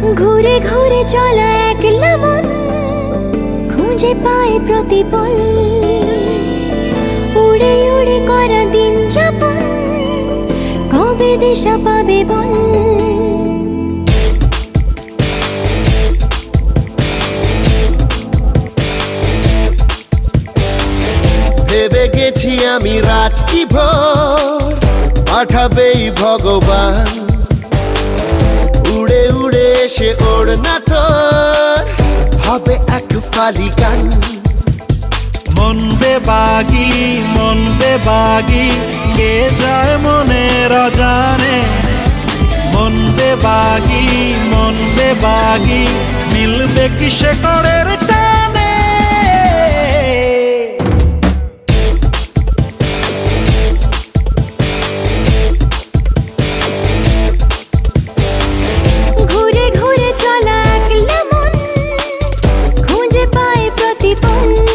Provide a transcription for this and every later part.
ঘুরে ঘুরে চলা একলা মন খুঁজে পায় প্রতিপল। উড়ে উড়ে করা দিন যাপন, কবে দিশা পাবে বল? ভেবে গেছি আমি রাত্রি ভোর, পাঠাবেই ভগবান। উড়ে এসে ওর না তোর। হবে এক ফালি গান। মন বেবাগি মন বেবাগি কে যায় মনে রজানে? মন বেবাগি মন বেবাগি মিলবে কিসে করের টানে পায়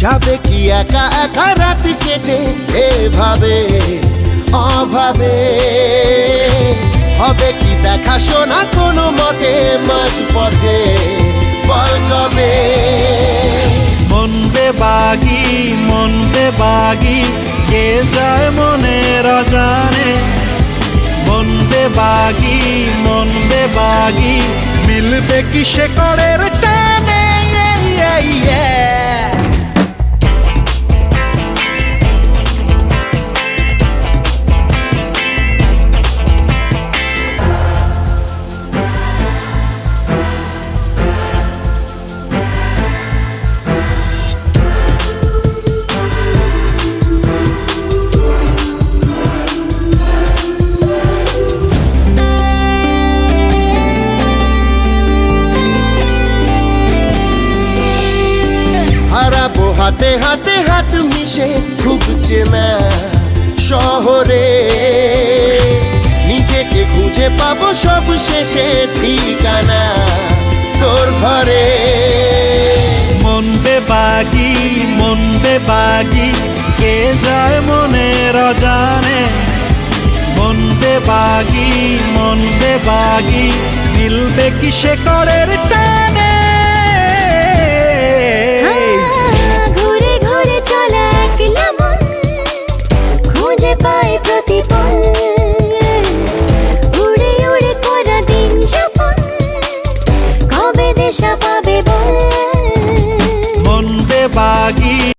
যাবে কি একা একা রাত কেটে? এভাবে, অভাবে। হবে কি দেখা শোনা কোনো মতে মাঝ পথে বল কবে? মন বেবাগি মন বেবাগি কে যায় মনের অজানে মন বেবাগি মন বেবাগি মিলবে কিসে করের টানে? হাতে হাতে হাত মিশে খুব চেনা শহরে। নিজেকে খুঁজে পাবো সব শেষে ঠিকানা তোর ঘরে। মন বেবাগি মন বেবাগি, কে যায় মনে অজানে মন বেবাগি মন বেবাগি, মিলবে কিসে করের টানে? খুঁজে পায় প্রতিপল। উড়ে উড়ে করা দিন